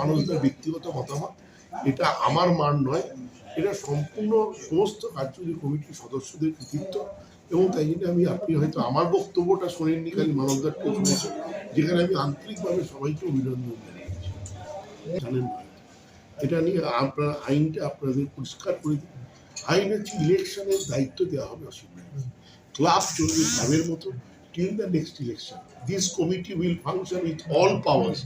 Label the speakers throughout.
Speaker 1: মানুষদের ব্যক্তিগত মতামত, এটা আমার মান নয়। এটা সম্পূর্ণ সমস্ত কার্যকরী কমিটির সদস্যদের কৃতিত্ব এবং তাই জন্য আমি আপনি হয়তো আমার বক্তব্যটা শোনেননি খালি মানবদারকে শুনেছেন, যেখানে আমি আন্তরিকভাবে সবাইকে অভিনন্দন জানিয়েছি। জানেন এটা নিয়ে আপনার আইনটা আপনাদের পরিষ্কার করে দিন। আইন হচ্ছে ইলেকশনের দায়িত্ব দেওয়া হবে অসুবিধা ক্লাব চলবে ক্লাবের মতো। Till the next election this committee will function with all powers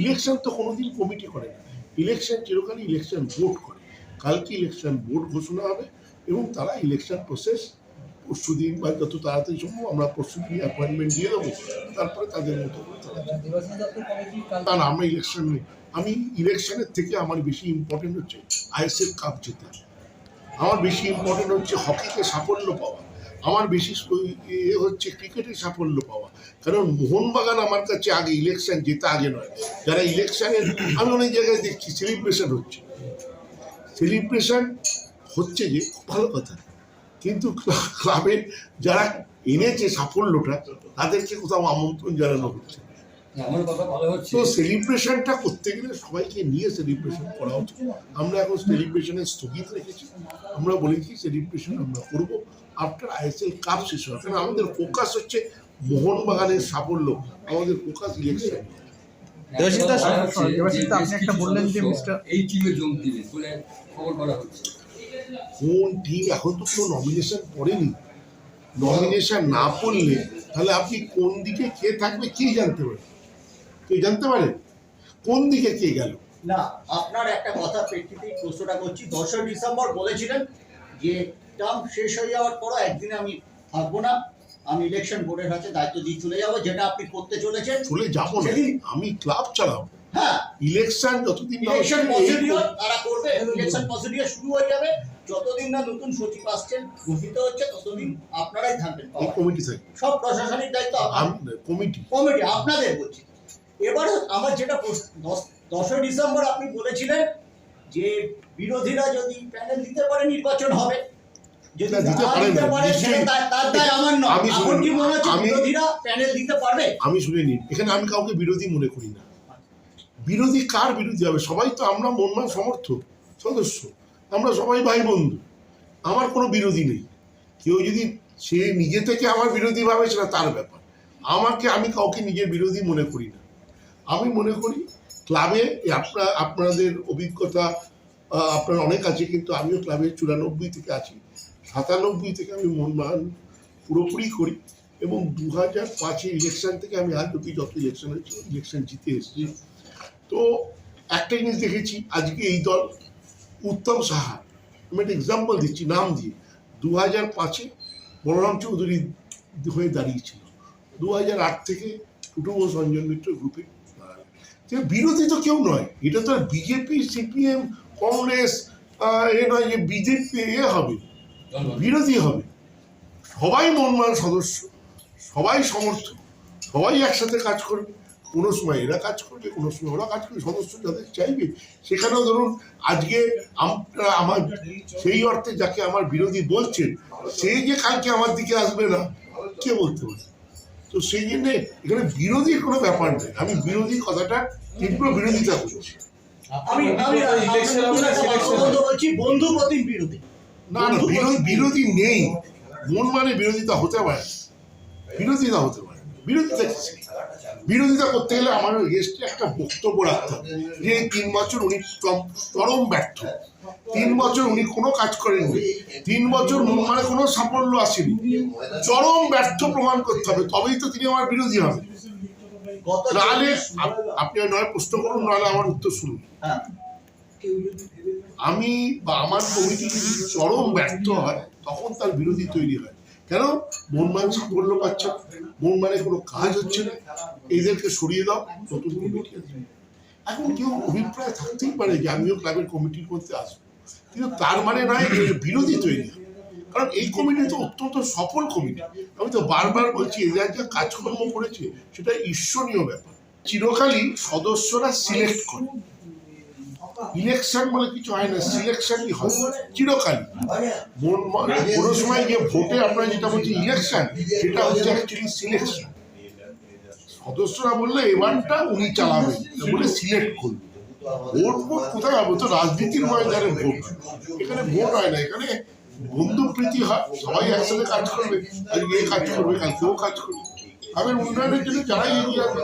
Speaker 1: election তো কোনোদিন কমিটি করে না। ইলেকশন চিরকালই ইলেকশন ভোট করে। কালকে ইলেকশন ভোট ঘোষণা হবে এবং তারা ইলেকশন প্রসেস পরশু দিন বা যত তাড়াতাড়ি সম্ভব আমরা পরশু দিন অ্যাপয়েন্টমেন্ট দিয়ে দেবো, তারপরে তাদের মতো
Speaker 2: কাল
Speaker 1: না আমরা ইলেকশন নেই। আমি ইলেকশনের থেকে আমার বেশি ইম্পর্টেন্ট হচ্ছে আইএসএল কাপ জেতা। আমার বেশি ইম্পর্টেন্ট হচ্ছে হকিতে সাফল্য পাওয়া। আমার বিশেষ ইয়ে হচ্ছে ক্রিকেটে সাফল্য পাওয়া। কারণ মোহনবাগান আমার কাছে আগে ইলেকশন যেটা আগে নয়। যারা ইলেকশনের, আমি অনেক জায়গায় দেখছি সেলিব্রেশন হচ্ছে। সেলিব্রেশন হচ্ছে যে ভালো কথা। কিন্তু ক্লা- ক্লাবের যারা এনেছে সাফল্যটা, তাদেরকে কোথাও আমন্ত্রণ জানানো হচ্ছে তো সেলিব্রেশনটা করতে গেলে সবাইকে নিয়ে সেলিব্রেশন করা উচিত। আমরা এখন সেলিব্রেশনের স্থগিত রেখেছি। আমরা বলেছি সেলিব্রেশন আমরা করব। আফটার আইএসএল কাপ শেষ কারণ আমাদের ফোকাস হচ্ছে মোহনবাগানের সাফল্য। আমাদের ফোকাস ইলেকশন।
Speaker 3: দেবাশিস দাস,
Speaker 2: কথা হচ্ছে
Speaker 3: দেবাশিস
Speaker 2: যে
Speaker 3: দা, আপনি একটা বললেন যে মিস্টার-
Speaker 2: এই টিমে যোগ দিবে বলে খবর করা হচ্ছে।
Speaker 1: কোন টিম? এখন তো কোনো নমিনেশন পড়েনি। নমিনেশন না পড়লে তাহলে আপনি কোন দিকে কে থাকবে কে জানতে পারেন কে জানতে পারেন কোন দিকে কে গেল?
Speaker 4: না আপনার একটা কথা প্রেক্ষিতেই প্রশ্নটা করছি। দশই ডিসেম্বর বলেছিলেন যে টার্ম শেষ হয়ে যাওয়ার পরও একদিনে আমি থাকব না। আমি ইলেকশন বোর্ডের হাতে দায়িত্ব দিয়ে চলে যাব যেটা আপনি করতে চলেছেন।
Speaker 1: চলে যাব না। আমি ক্লাব চালাবো।
Speaker 4: হ্যাঁ।
Speaker 1: ইলেকশন যতদিন
Speaker 4: ইলেকশন প্রসিডিওর তারা করবে। ইলেকশন প্রসিডিওর শুরু হয়ে যাবে। যতদিন না নতুন সচিব আসছেন ঘোষিত হচ্ছে ততদিন আপনারাই থাকবেন।
Speaker 1: কমিটি থাকে।
Speaker 4: সব প্রশাসনিক দায়িত্ব
Speaker 1: কমিটি।
Speaker 4: কমিটি আপনাদের বলছি। এবার আমার যেটা দশই ডিসেম্বর আপনি বলেছিলেন যে বিরোধীরা যদি প্যানেল দিতে পারে নির্বাচন হবে যদি
Speaker 1: দিতে পারে
Speaker 4: তার- দায় আমার নয়।
Speaker 1: আমি
Speaker 4: কি মনে হচ্ছে বিরোধীরা প্যানেল দিতে পারবে?
Speaker 1: আমি শুনে নিন এখানে আমি কাউকে বিরোধী মনে করি না। বিরোধী কার বিরোধী হবে? সবাই তো আমরা মনমান সমর্থক সদস্য। আমরা সবাই ভাই বন্ধু। আমার কোনো বিরোধী নেই। কেউ যদি সে নিজে থেকে আমার বিরোধী ভাবে সেটা তার ব্যাপার। আমাকে আমি কাউকে নিজের বিরোধী মনে করি না। আমি মনে করি ক্লাবে আপনার, আপনাদের অভিজ্ঞতা আপনার অনেক আছে, কিন্তু আমিও ক্লাবের চুরানব্বই থেকে আছি। সাতানব্বই থেকে আমি মনমান পুরোপুরি করি এবং দু হাজার পাঁচের ইলেকশন থেকে আমি আজ অব্দি যত ইলেকশন হয়েছে ইলেকশন জিতে এসেছি। তো একটা জিনিস দেখেছি, আজকে এই দল উত্তম সাহা, আমি একটা এক্সাম্পল দিচ্ছি, নাম দিয়ে। দু হাজার পাঁচে বলরাম চৌধুরী হয়ে দাঁড়িয়েছিল। দু হাজার আট থেকে টুটু ও সঞ্জন মিত্র গ্রুপে বিরোধী তো কেউ নয়। এটা তো বিজেপি, সিপিএম, কংগ্রেস এ নয় যে বিজেপি এ হবে। বিরোধী হবে। সবাই মনমান সদস্য। সবাই সমর্থক। সবাই একসাথে কাজ করবে। কোনো সময় এরা কাজ করবে, কোনো সময় ওরা কাজ করবে। সদস্য যাদের চাইবে, সেখানেও ধরুন আজকে আমরা সেই অর্থে যাকে আমার বিরোধী বলছেন সেই যে কালকে আমার দিকে আসবে না, কে বলতে পারে? তো সেই জন্যে এখানে বিরোধীর কোনো ব্যাপার নেই আমি বিরোধী কথাটা তীব্র বিরোধিতা করছি।
Speaker 4: আমি আমি বলছি বন্ধু বিরোধী।
Speaker 1: না না বিরোধী নেই। মন মানে বিরোধিতা হতে পারে। বিরোধিতা হতে পারে। বিরোধিতা? বিরোধিতা করতে গেলে আমার গেস্টে একটা বক্তব্য রাখতে হবে। যে এই তিন বছর উনি চরম- ব্যর্থ। তিন বছর উনি কোনো কাজ করেননি। তিন বছর মন কোনো সাফল্য আসেনি। চরম ব্যর্থ প্রমাণ করতে হবে তবেই তো তিনি আমার বিরোধী হবে
Speaker 4: গত
Speaker 1: নাহলে আপ- আপনি নয় প্রশ্ন করুন নাহলে আমার উত্তর শুনুন।
Speaker 4: হ্যাঁ।
Speaker 1: আমি বা আমার কমিটি যদি চরম ব্যর্থ হয় তখন তার বিরোধী তৈরি হয়। কেন? মন মনমান সাফল্য পাচ্ছে মন মানে কোনো কাজ হচ্ছে না। এদেরকে সরিয়ে দাও, নতুন কমিটি এখন কেউ অভিপ্রায় থাকতেই পারে যে আমিও ক্লাবের কমিটির মধ্যে আসব। কিন্তু তার মানে নয় বিরোধী তৈরি কারণ এই কমিটি তো অত্যন্ত সফল কমিটি আমি তো বারবার বলছি, এরা যে কাজকর্ম করেছে, সেটা ঈশ্বরীয় ব্যাপার। চিরকালই সদস্যরা সিলেক্ট করে। ইলেকশন বলে কিছু হয় না, সিলেকশনই হয়, চিরকালই। কোনো সময় যে ভোটে আমরা যেটা বলছি ইলেকশন, সেটা হচ্ছে অ্যাকচুয়ালি সিলেকশন সদস্যরা বললে এবারটা উনি চালাবেন বলে সিলেক্ট করবে ভোট ভোট কোথায় হবে? তো রাজনীতির ময়দানে ভোট। এখানে ভোট হয় না, এখানে বন্ধু প্রীতি হয়, সবাই একসাথে কাজ করবে আজকে কাজ করবে কালকে ও কাজ করবে। গ্রামের উন্নয়নের জন্য যারাই এগিয়ে আসবে।